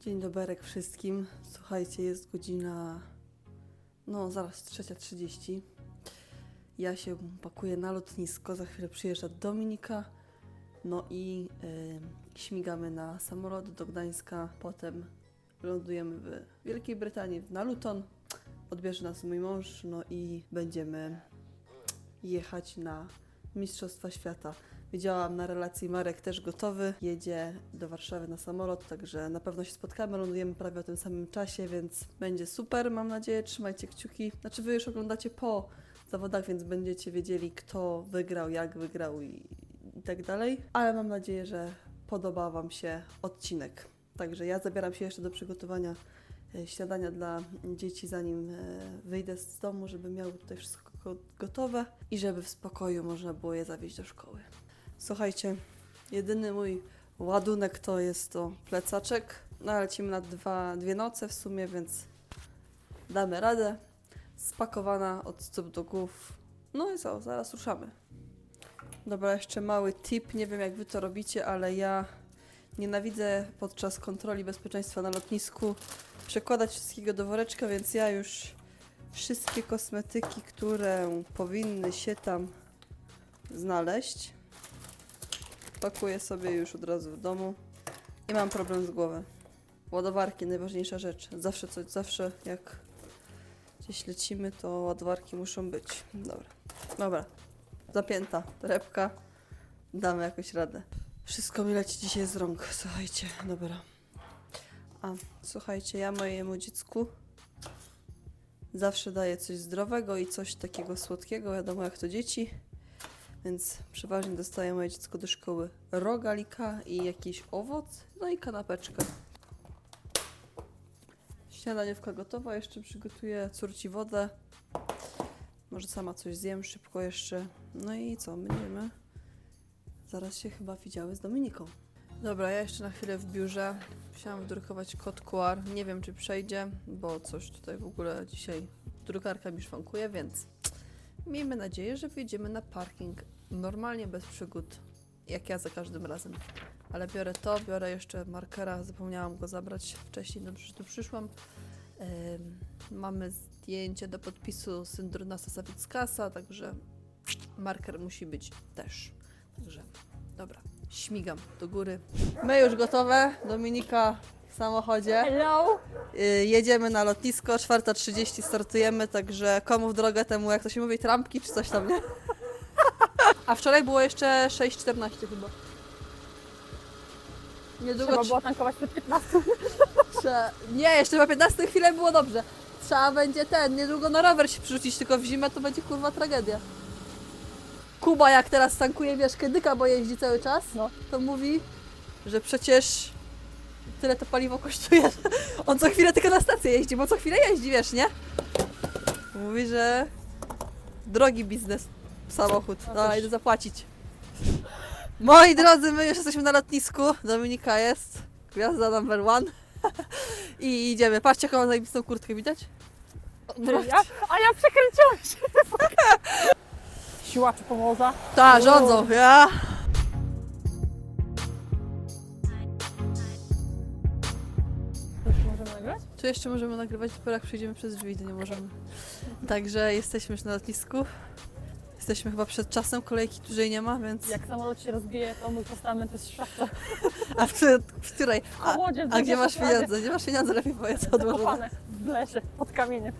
Dzień doberek wszystkim. Słuchajcie, jest godzina. No, zaraz 3.30. Ja się pakuję na lotnisko. Za chwilę przyjeżdża Dominika. No i śmigamy na samolot do Gdańska. Potem lądujemy w Wielkiej Brytanii, na Luton. Odbierze nas mój mąż, no i będziemy jechać na Mistrzostwa Świata. Widziałam na relacji Marek też gotowy. Jedzie do Warszawy na samolot, także na pewno się spotkamy. Lądujemy prawie o tym samym czasie, więc będzie super, mam nadzieję. Trzymajcie kciuki. Znaczy, wy już oglądacie po zawodach, więc będziecie wiedzieli, kto wygrał, jak wygrał i, i tak dalej. Ale mam nadzieję, że podoba Wam się odcinek. Także ja zabieram się jeszcze do przygotowania e, śniadania dla dzieci, zanim e, wyjdę z domu, żeby miały tutaj wszystko go- gotowe i żeby w spokoju można było je zawieźć do szkoły. Słuchajcie, jedyny mój ładunek to jest to plecaczek. No, lecimy na dwa, dwie noce w sumie, więc damy radę. Spakowana od stóp do głów. No i co, zaraz ruszamy. Dobra, jeszcze mały tip. Nie wiem, jak wy to robicie, ale ja nienawidzę podczas kontroli bezpieczeństwa na lotnisku przekładać wszystkiego do woreczka, więc ja już wszystkie kosmetyki, które powinny się tam znaleźć, pakuję sobie już od razu w domu i mam problem z głową. Ładowarki, najważniejsza rzecz. Zawsze coś, zawsze jak gdzieś lecimy, to ładowarki muszą być. Dobra, dobra. Zapięta torebka. Damy jakoś radę. Wszystko mi leci dzisiaj z rąk, słuchajcie. Dobra. A, słuchajcie, ja mojemu dziecku zawsze daję coś zdrowego i coś takiego słodkiego, wiadomo jak to dzieci. Więc przeważnie dostaje moje dziecko do szkoły rogalika i jakiś owoc, no i kanapeczkę. Śniadaniówka gotowa, jeszcze przygotuję córci wodę. Może sama coś zjem szybko jeszcze. No i co, będziemy zaraz się chyba widziały z Dominiką. Dobra, ja jeszcze na chwilę w biurze. Musiałam wdrukować kod QR. Nie wiem, czy przejdzie, bo coś tutaj w ogóle dzisiaj drukarka mi szwankuje, więc miejmy nadzieję, że wyjdziemy na parking normalnie, bez przygód, jak ja za każdym razem. Ale biorę to, biorę jeszcze markera, zapomniałam go zabrać wcześniej, dobrze, że tu przyszłam. Mamy zdjęcie do podpisu Syndrunasa Sawickasa, także marker musi być też. Także dobra, śmigam do góry. My już gotowe, Dominika samochodzie. Hello! Y, jedziemy na lotnisko, 4.30 startujemy, także komu w drogę temu, jak to się mówi, trampki czy coś tam, nie? A wczoraj było jeszcze 6.14 chyba. Niedługo Trzeba trz- było tankować przed 15. Trze- Nie, jeszcze po 15 chwilę było dobrze. Trzeba będzie ten, niedługo na rower się przerzucić, tylko w zimę to będzie kurwa tragedia. Kuba jak teraz tankuje, wiesz, kedyka, bo jeździ cały czas, No. to mówi, że przecież tyle to paliwo kosztuje, że on co chwilę tylko na stację jeździ, bo co chwilę jeździ, wiesz, nie? Mówi, że drogi biznes, samochód, No idę zapłacić. Moi drodzy, my już jesteśmy na lotnisku, Dominika jest, gwiazda number one. I idziemy. Patrzcie, jaką mam zajebistą kurtkę, widać? Ja, a ja przekręciłam się. Siłaczy pomorza. Ta, rządzą, ja. Tu jeszcze możemy nagrywać, dopiero jak przejdziemy przez drzwi, to nie możemy. Także jesteśmy już na lotnisku. Jesteśmy chyba przed czasem, kolejki dłużej nie ma, więc... Jak samolot się rozbije, to mój postament jest szafta. A w, której- w której? A, Łodzie, a gdzie masz pieniądze? Gdzie masz pieniądze? Lepiej powiedz, odłożone. Zakopane w lesie, pod kamieniem.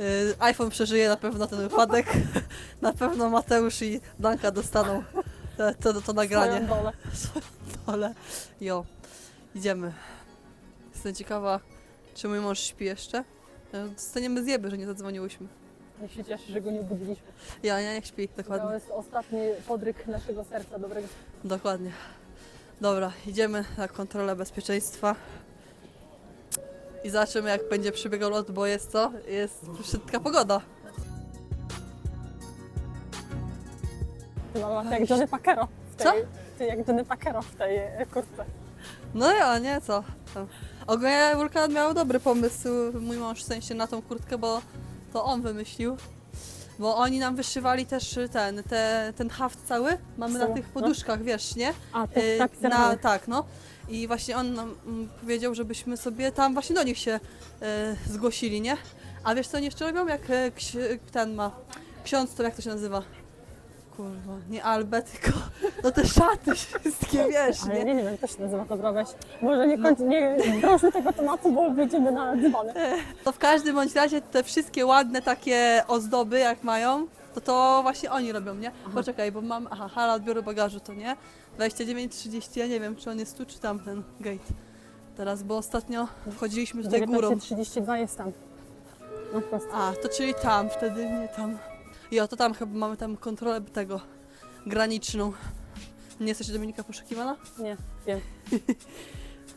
Y, iPhone przeżyje na pewno ten wypadek. Na pewno Mateusz i Danka dostaną to, to, to nagranie. Swoją dolę. Ale jo, idziemy. Jestem ciekawa, czy mój mąż śpi jeszcze. E, Dostaniemy zjeby, że nie zadzwoniłyśmy. Niech się cieszy, że go nie budziliśmy. Ja, nie, niech śpi, To dokładnie. jest ostatni podryk naszego serca dobrego. Dokładnie. Dobra, idziemy na kontrolę bezpieczeństwa. I zobaczymy, jak będzie przebiegał lot, bo jest co? Jest szybka pogoda. Mama, ty jak Johnny Packero. W tej, Co? Ty jak Johnny Packero w tej kurtce. No ja, nie, co? Tam. Ogólnie Wulkan miał dobry pomysł, mój mąż, w sensie na tą kurtkę, bo to on wymyślił. Bo oni nam wyszywali też ten, te, ten haft cały, mamy na Co? tych No. poduszkach, wiesz, nie? A, Y, napis na, tak, no. I właśnie on nam mm, powiedział, żebyśmy sobie tam właśnie do nich się e, zgłosili, nie? A wiesz co oni jeszcze robią? Jak e, ksi- ten ma ksiądz, to jak to się nazywa? Kurwa, nie Albert, tylko no te szaty wszystkie, wiesz, Ale nie? nie, wiem, jak to się nazywa to drogać. Może nie, kończ, nie drążmy tego tematu, bo wyjdziemy na dzbany. To w każdym bądź razie te wszystkie ładne takie ozdoby, jak mają, to to właśnie oni robią, nie? Poczekaj, bo mam, aha, hala odbioru bagażu, to nie? 29.30, ja nie wiem, czy on jest tu, czy tam ten gate. Teraz, bo ostatnio chodziliśmy tutaj górą. 19.32 jest tam. A, to czyli tam, wtedy nie tam. Jo, to tam chyba mamy tam kontrolę tego graniczną. Nie jesteś Dominika poszukiwana? Nie, wiem.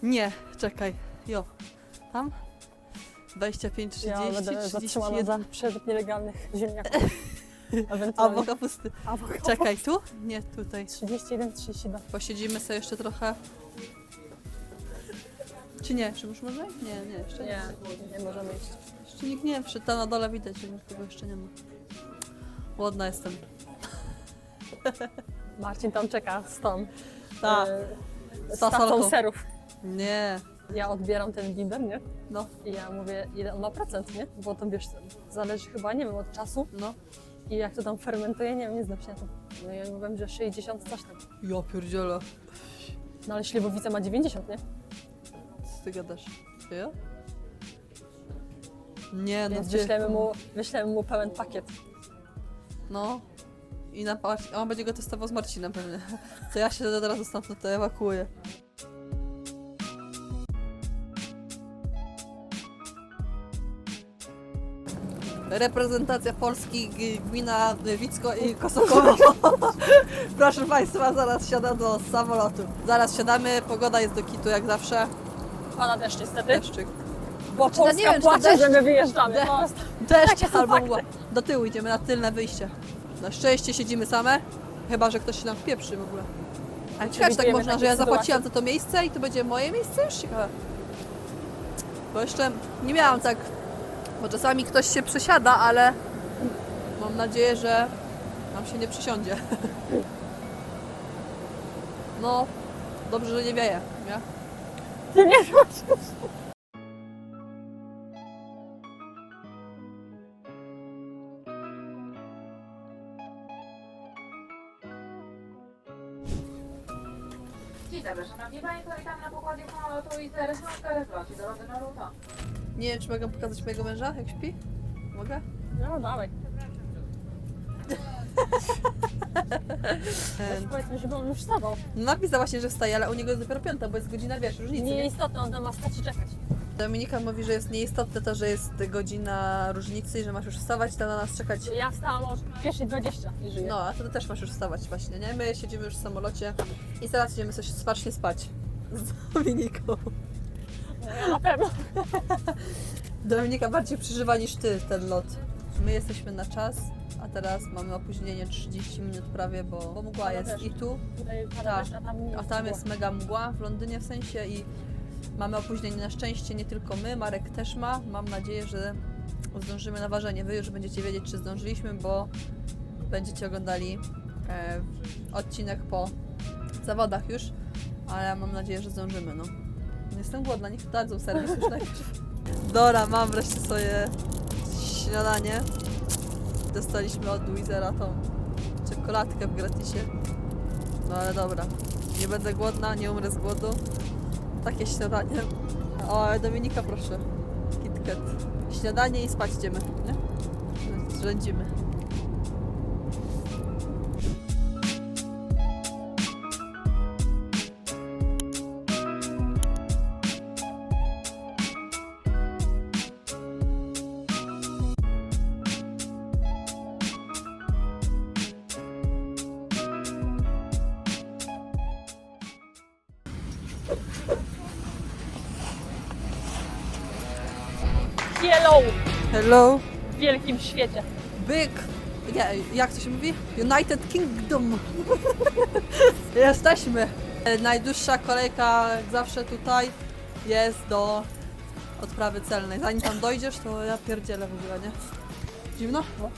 Nie, czekaj. Jo, tam? 25, 30, Ja będę zatrzymana 31. za przerzut nielegalnych ziemniaków. Albo Ewentualnie. kapusty. Czekaj, tu? Nie, tutaj. 31, 32. Posiedzimy sobie jeszcze trochę. Czy nie? Czy już może? Nie, nie, jeszcze nie. Nie, nie możemy iść. Jeszcze nikt nie wszedł, tam na dole widać, że nikogo jeszcze nie ma. Głodna jestem. Marcin tam czeka z tą. Tak. e, Z tacą fasolką. serów. Nie, Ja odbieram ten binder, nie? no, I ja mówię, ile on ma procent, nie? Bo to wiesz, zależy chyba, nie wiem, od czasu. no. I jak to tam fermentuje, nie wiem, nie znam się na tym. No ja mówiłem, że 60 coś tam. Ja pierdzielę. No ale ślibowica ma 90, nie? Co ty gadasz? Ja? Nie, no Więc gdzie? wyślemy mu, wyślemy mu pełen pakiet. No. I na on będzie go testował z Marcinem pewnie. To ja się teraz stamtąd to ewakuuję. Reprezentacja Polski, gmina Wicko i Kosokowo. Proszę Państwa, zaraz siada do samolotu. Zaraz siadamy, pogoda jest do kitu jak zawsze. Pada deszcz niestety, Deszczyk. bo to nie Polska wiem, czy to płacze, deszcz? że my wyjeżdżamy. No, Deszcz Takie są albo fakty. mgła. Do tyłu idziemy na tylne wyjście. Na szczęście siedzimy same, chyba że ktoś się nam wpieprzy w ogóle. Ale ciekawe, czy tak można, że ja zapłaciłam za to miejsce i to będzie moje miejsce? Już ciekawe. Bo jeszcze nie miałam tak, bo czasami ktoś się przesiada, ale mam nadzieję, że nam się nie przysiądzie. No, dobrze, że nie wieje, nie? ty nie wiesz. Dobry, szanowni państwo, witam na pokładzie samolotu i teraz na lądzie do Londynu Luton. Nie wiem, czy mogę pokazać mojego męża, jak śpi? Mogę? No dawaj. E, Powiedzmy, żeby on już wstawał. No napisał właśnie, że wstaje, ale u niego jest dopiero piąta, bo jest godzina, wiesz, różnicy, nie? Nieistotne, on tam ma stać i czekać. Dominika mówi, że jest nieistotne to, że jest godzina różnicy i że masz już wstawać, tam na nas czekać. Ja wstałam o 1.20 i żyję. No, a to ty też masz już wstawać właśnie, nie? My siedzimy już w samolocie i zaraz idziemy coś spacznie spać z Dominiką. Na pewno. Dominika bardziej przeżywa niż ty ten lot. My jesteśmy na czas, a teraz mamy opóźnienie 30 minut prawie, bo, bo mgła jest i tu, Tak. a tam jest mega mgła w Londynie w sensie i mamy opóźnienie na szczęście nie tylko my, Marek też ma. Mam nadzieję, że zdążymy na ważenie. Wy już będziecie wiedzieć, czy zdążyliśmy, bo będziecie oglądali e, odcinek po zawodach już, ale mam nadzieję, że zdążymy. No. Jestem głodna, niech dadzą serwis już. Dora, mam wreszcie swoje śniadanie. Dostaliśmy od Wizera tą czekoladkę w gratisie. No ale dobra, nie będę głodna, nie umrę z głodu. Takie śniadanie. O, Dominika proszę. KitKat. Śniadanie i spać idziemy, nie? Rządzimy. Hello Hello, w wielkim świecie. big... Nie, jak to się mówi? United Kingdom. Jesteśmy. E, Najdłuższa kolejka jak zawsze tutaj jest do odprawy celnej. Zanim tam dojdziesz, to ja pierdzielę w ogóle, nie? Zimno? No.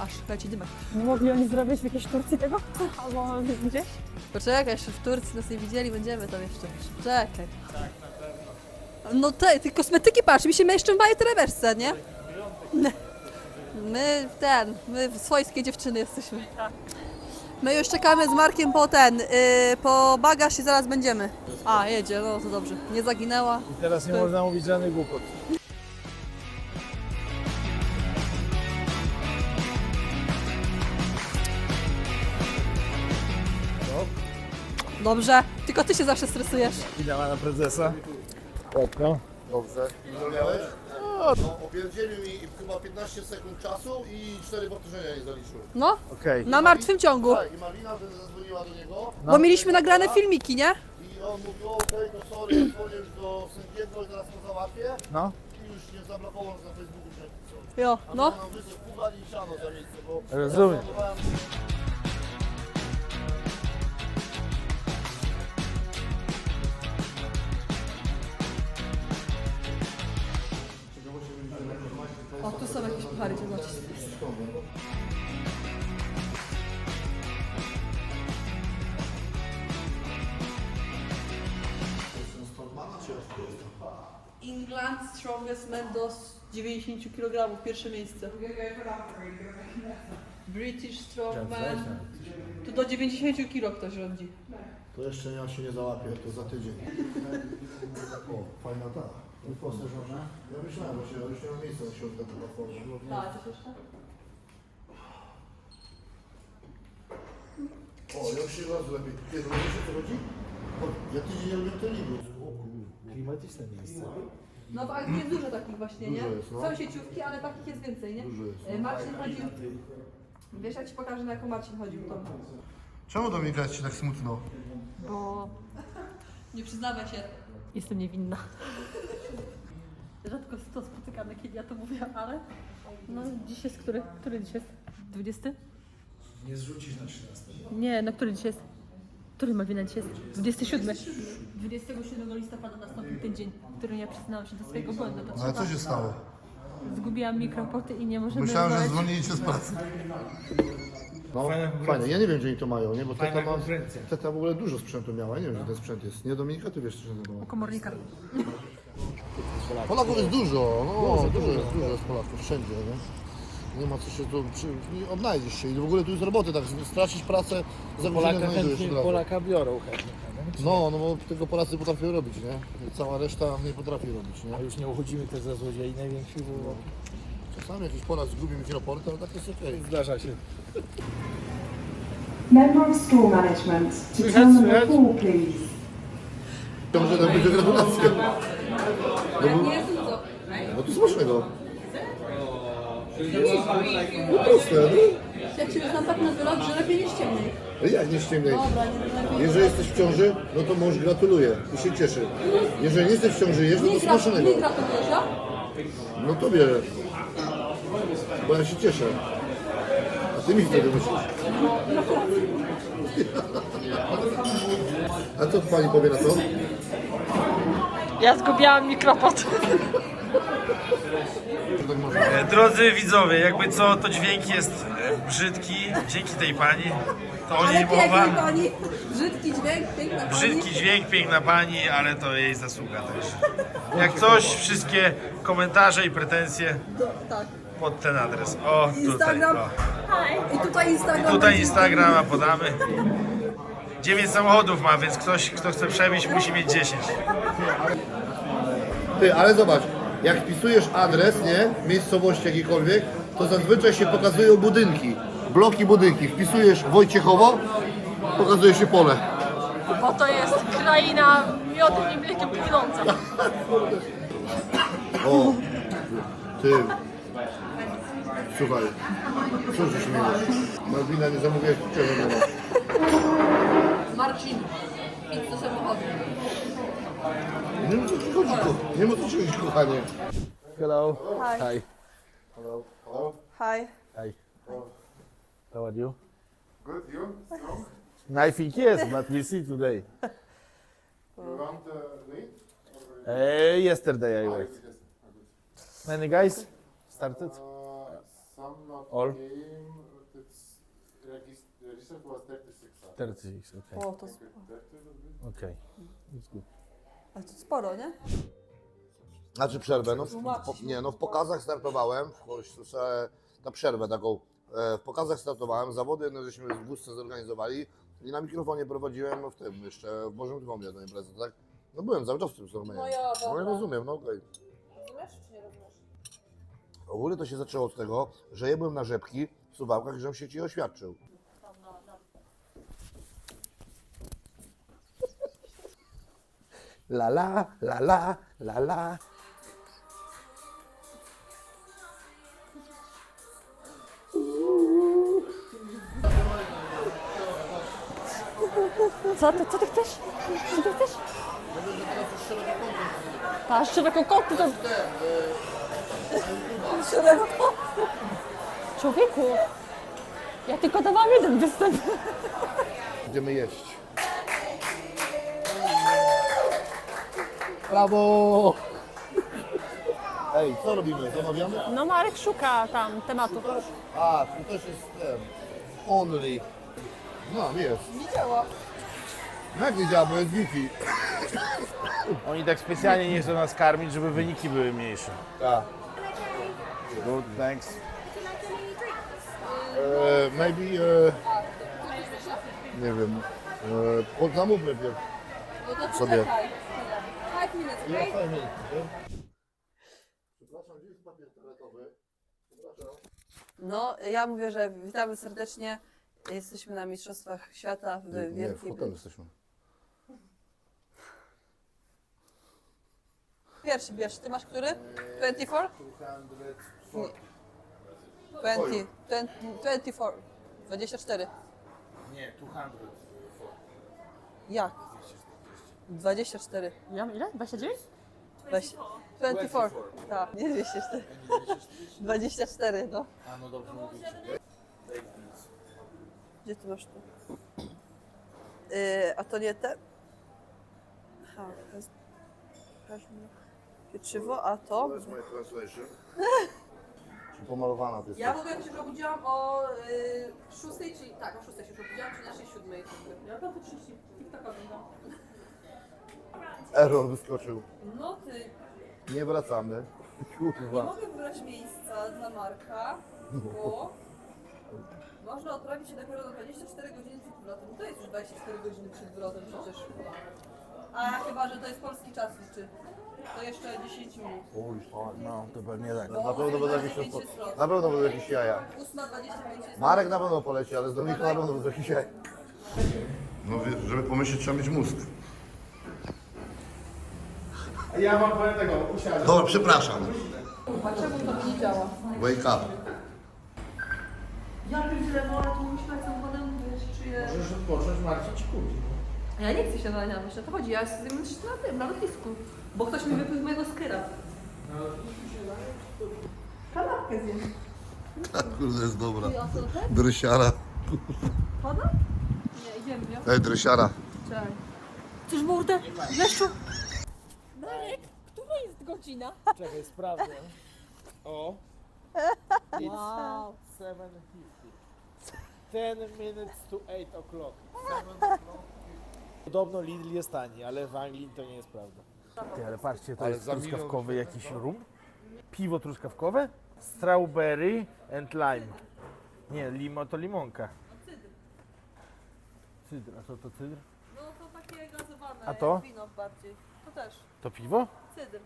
Aż leci dymek. Nie mogli oni zrobić w jakiejś Turcji tego? Albo gdzieś? Poczekaj, jeszcze w Turcji nas nie widzieli, będziemy tam jeszcze. Czekaj. No te, ty kosmetyki patrz, mi się jeszcze w małej trewersce, nie? My ten, my swojskie dziewczyny jesteśmy. My już czekamy z Markiem po ten, yy, po bagaż i zaraz będziemy. A, jedzie, no to dobrze. Nie zaginęła. Teraz nie można mówić żadnych głupot. Dobrze, tylko ty się zawsze stresujesz. Idę na prezesa. Łatwo. Dobrze. Ile miałeś? No, opierdzielił mi chyba 15 sekund czasu i 4 powtórzenia nie zaliczył. No, Okej. na martwym ciągu. Tak, i Malina wtedy zadzwoniła do niego Bo mieliśmy nagrane filmiki, nie? i on mówił, okej, to sorry, dzwonię już do sędziego i zaraz to załatwię. No. I już nie zablokował nas na Facebooku, że co. Jo, A no. nam wysłał puchar i siano za miejsce, bo... Rozumiem. ja planowałem- O, tu są jakieś puchary, gdzie zobaczyć. England Strongest Man do 90 kg, pierwsze miejsce. British Strongman. Tu do 90 kg ktoś rządzi. To jeszcze ja się nie załapię, to za tydzień. O, fajna ta. Wyposażona. Ja myślałem, że ja już nie mam miejsca na środku tej platformy. Tak, coś jeszcze? O, ja już się bardzo lepiej. Ty, no wiesz o co chodzi? Ja tydzień nie robię treningu. Klimatyczne miejsce. No w Anglii jest dużo takich właśnie, nie? Dużo jest, no. Są sieciówki, ale takich jest więcej, nie? Dużo jest, E, Marcin chodził... Wiesz, jak ci pokażę, na jaką Marcin chodził tam? Czemu Dominika jest ci tak smutno? Bo... Nie przyznawaj się. Jestem niewinna. Rzadko to spotykane, kiedy ja to mówię, ale... No, dziś jest który? Który dziś jest? 20? Nie zrzucisz na 13. Nie, no który dziś jest? Który Malwina dziś jest? 27. 27 listopada nastąpił ten dzień, w którym ja przyznałam się do swojego błędu. To Ale co się stało? Zgubiłam mikroporty i nie możemy Myślałem, że znaleźć- zwolnili cię z pracy. No, fajnie. Ja nie wiem, gdzie oni to mają, nie? Bo teta, ma, konkurencja. teta w ogóle dużo sprzętu miała. Nie wiem, gdzie ten sprzęt jest. Nie, Dominika, ty wiesz, co się to komornika. Polaków jest dużo, no, dużo jest, dużo jest Polaków wszędzie, nie? Nie ma co się tu, przy, nie odnajdziesz się i w ogóle tu jest roboty, tak, stracisz pracę, za godzinę Polaka znajdujesz chętnie, od razu. Polaka biorą chętnie. nie? No, no bo tego Polacy potrafią robić, nie? Cała reszta nie potrafi robić, A nie? już nie uchodzimy też za złodziei największych, bo Czasami jakiś Polak zgubi mikroporty, ale tak jest okej. zdarza się. Member of store management to Słychać, turn number słychać? four, please. To może to będzie gratulacje. No, bo, Nie to. no to smacznego. No proste, no. Jak się znam tak na wylot, że lepiej nie ściemniej. No Jak nie ściemniej? Dobra, nie lepiej. Jeżeli jesteś w ciąży, no to mąż gratuluje i się cieszy. Jeżeli nie jesteś w ciąży, jest, no Nie to gra, smacznego. nie ja? No tobie. Bo ja się cieszę. A ty mi wtedy myślisz. A co pani powie na to? Ja zgubiłam można? E, Drodzy widzowie, jakby co, to dźwięk jest e, brzydki dzięki tej pani. To o niej Ale piękna mowa. pani. Brzydki dźwięk, piękna pani. Brzydki dźwięk, piękna pani, ale to jej zasługa też. Jak coś, wszystkie komentarze i pretensje Do, tak. pod ten adres. O, tutaj. Instagram. O. I tutaj Instagram. Tutaj będzie- Instagrama podamy. 9 samochodów ma, więc ktoś, kto chce przewieźć, musi mieć 10. Ty, ale zobacz, jak wpisujesz adres, nie, miejscowości jakiejkolwiek, to zazwyczaj się pokazują budynki, bloki budynki. Wpisujesz Wojciechowo, pokazuje się pole. Bo to jest kraina miodem i mlekiem płynąca. O, ty. Słuchaj, co się śmiejesz? Malwina, nie zamówiłeś czerwonego. Marcin, idź do samochodu. Nie ma co ci chodzi, ko- nie ma co ci chodzi, kochanie. Hello. Hi. Hi. Hi. Hi. How are you? Good, you? Strong? I think yes, but we'll see today. You want uh, late? Uh, yesterday I Ah, worked. yes, yes. Many guys started? Uh, some not All? came. It's regis- registered was 36. uh, 36, okay. O, to sporo. Okay. It's good. Ale to sporo, nie? Znaczy przerwę, no w, po, nie, no w pokazach startowałem, w- słyszę na przerwę taką, e, w pokazach startowałem, zawody no, żeśmy w wózce zorganizowali i na mikrofonie prowadziłem no, w tym jeszcze, w Bożym Dwomie tę imprezę, tak? No byłem cały czas w tym Stormenie. No ja, No ja dobra. rozumiem, no okej. Rozumiesz czy nie rozumiesz? Ogólnie to się zaczęło od tego, że ja byłem na rzepki w Suwałkach i żebym się ci oświadczył. La la, la la, la la. Co ty, co ty chcesz? Co ty chcesz? Ta szeroko koty to... Szeroko? Człowieku, ja tylko dawałam jeden występ. Idziemy jeść. Brawo! Ej, co robimy? Zamawiamy? No Marek szuka tam tematu. A, tu też jest ten. Only. No, jest. Nie działa. Jak nie działa, bo jest Wi-Fi. Oni tak specjalnie nie chcą nas karmić, żeby wyniki były mniejsze. Tak. Good, thanks. E, maybe... E, nie wiem. E, po- zamów najpierw. Sobie. Five minutes, okay? Przepraszam, gdzie jest papier toaletowy? Przepraszam. No, ja mówię, że witamy serdecznie. Jesteśmy na Mistrzostwach Świata w Nie, nie, w Wielkiej hotelu jesteśmy. Pierwszy, pierwszy. Ty masz który? 24? Nie. 20, 20, 24. 24. Nie, 200. Jak? 24. Ja ile? 29? Weź. 24. Tak, nie 204. 24, no. A no dobrze mówicie. Gdzie ty masz to? Yy, a to nie te? Aha, has- has- pieczywo, a to? To jest moja translation. Czy pomalowana to jest? Ja w ogóle się obudziłam o y, 6, czyli tak, o 6 się już obudziłam, czy naszej 7. Ja tam 30 TikToka oglądam. Error wyskoczył. No ty, Nie wracamy. nie Kurwa. mogę wybrać miejsca dla Marka, bo można odprawić się dopiero do 24 godziny przed wylotem. To jest już 24 godziny przed wylotem przecież. A chyba, że to jest polski czas liczy. To jeszcze 10 minut. No, to pewnie tak. Na pewno będą jakieś, na pewno będą jakieś jaja. 8.25 jest... Marek na pewno poleci, ale z Dominiką na pewno będą jakieś jaja. No żeby pomyśleć trzeba mieć mózg. Ja wam powiem tego, usiadłem. Dobra, przepraszam. A czemu to mi nie działa? Wake up. Ja pierdzielę, wolę tu uśmiać samochodem, bo ja się czuję... Możesz odpocząć, Marcin ci kupi. Ja nie chcę się naniamiać, o to chodzi, ja jestem na tym, na lotnisku. Bo ktoś mi wypił mojego skyra. Kanapkę zjem. Kurde, jest dobra. Te? Drysiara. Pada? Nie, idziemy, nie? Ej, drysiara. Czekaj. Chcesz mordę? Leszczu? Marek, która jest godzina? Czekaj, sprawdzę. O. Wow. 7.50. 10 minutes to 8 o'clock. Podobno Lidl jest tani, ale w Anglii to nie jest prawda. Ty, ale patrzcie, to Ale jest za milion truskawkowy jakiś rum. Piwo truskawkowe. Strawberry and lime. Nie, limo to limonka. Cydr, a co to cydr? No to takie gazowane, A to? wino bardziej. To też, To piwo? cydr.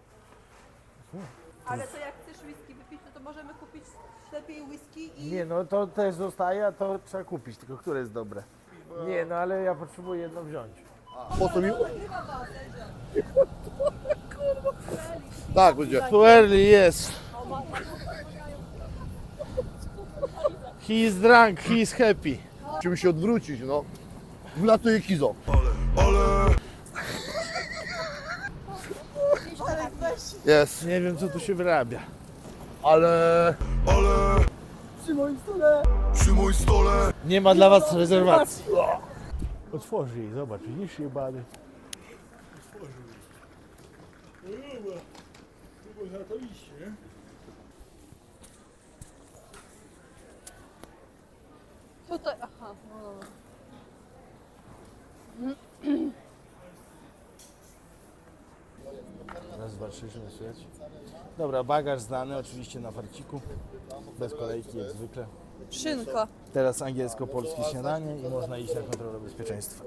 Ale to jak chcesz whisky wypić, no to możemy kupić lepiej whisky i... Nie, no to też zostaje, a to trzeba kupić, tylko które jest dobre. Nie, no ale ja potrzebuję jedno wziąć. Po co mi... Tak, będzie. Too early, yes. He is drunk, he is happy. Musimy się odwrócić, no. Wlatuje Kizo. Jest, Nie wiem, co tu się wyrabia. ale... Przy moim stole. Nie ma dla was rezerwacji. Otworzy jej, zobacz, widzisz jebany. Tutaj, aha, no dobra. Dwa, trzy, żeby słychać. Dobra, bagaż znany oczywiście na farciku. Bez kolejki jak zwykle. Szynka. Teraz angielsko-polskie śniadanie i można iść na kontrolę bezpieczeństwa.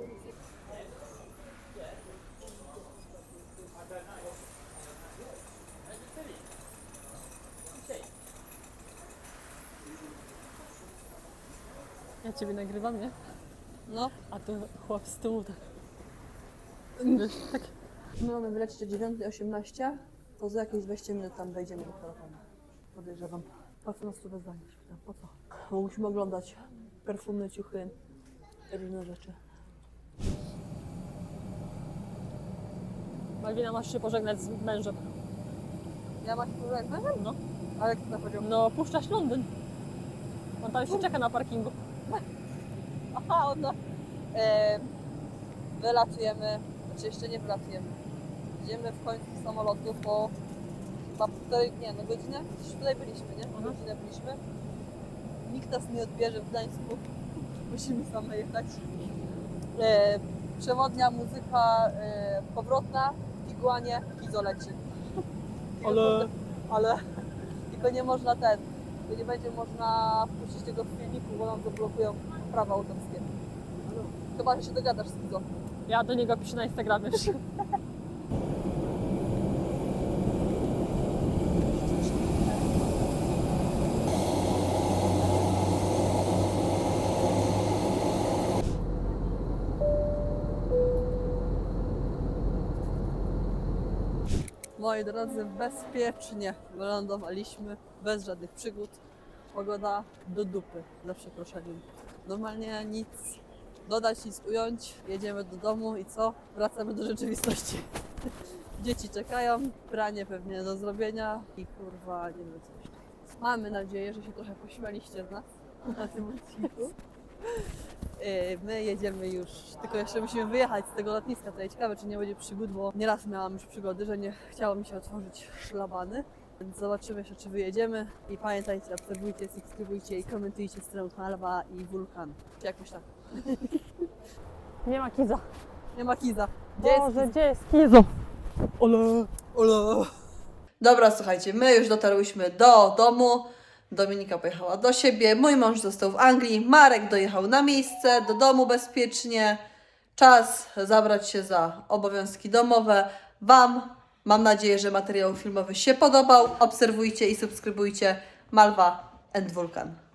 Ja ciebie nagrywam, nie? No. A to chłop z tyłu tak. Wiesz, tak. My mamy wylecieć o 9.18, to za jakieś 20 minut tam wejdziemy do telefonu. Podejrzewam. Po co nas tu wezwanie? Pytam, Po co? Bo musimy oglądać perfumy, ciuchy, różne rzeczy. Malwina, masz się pożegnać z mężem. Ja mam problem No. Ale jak to zachodził? No, puszczasz Londyn. On tam jeszcze czeka na parkingu. Aha, o to. E, wylatujemy, znaczy jeszcze nie wylatujemy. Idziemy w końcu z samolotu po chyba półtorej, nie no godzinę, już tutaj byliśmy, nie? Godzinę byliśmy. Nikt nas nie odbierze w Gdańsku. Musimy same jechać. E, przewodnia muzyka e, powrotna, igłanie, Kizo leci. Ale- Ale tylko nie można ten, tylko nie będzie można wpuścić tego w filmiku, bo nam zablokują prawa autorskie. Chyba, że się dogadasz z Kizo. Ja do niego piszę na Instagramie. Moi drodzy, bezpiecznie wylądowaliśmy, bez żadnych przygód. Pogoda do dupy, za przeproszeniem. Normalnie nic dodać, nic ująć. Jedziemy do domu i co? Wracamy do rzeczywistości. Dzieci czekają, pranie pewnie do zrobienia i kurwa, nie wiem co jeszcze. Mamy nadzieję, że się trochę pośmialiście z nas na tym odcinku. Yy, My jedziemy już, tylko jeszcze musimy wyjechać z tego lotniska. To jest ciekawe, czy nie będzie przygód, bo nieraz miałam już przygody, że nie chciało mi się otworzyć szlabany. Więc zobaczymy jeszcze, czy wyjedziemy. I pamiętajcie, obserwujcie, subskrybujcie i komentujcie stronę Malwa i Wulkan. Czy jakoś tak. Nie ma kiza. Nie ma Kiza. Gdzie jest Boże, gdzie jest kizo? Ole, ole. Dobra, słuchajcie, my już dotarłyśmy do domu. Dominika pojechała do siebie, mój mąż został w Anglii, Marek dojechał na miejsce, do domu bezpiecznie. Czas zabrać się za obowiązki domowe. Wam mam nadzieję, że materiał filmowy się podobał. Obserwujcie i subskrybujcie Malwa and Vulkan.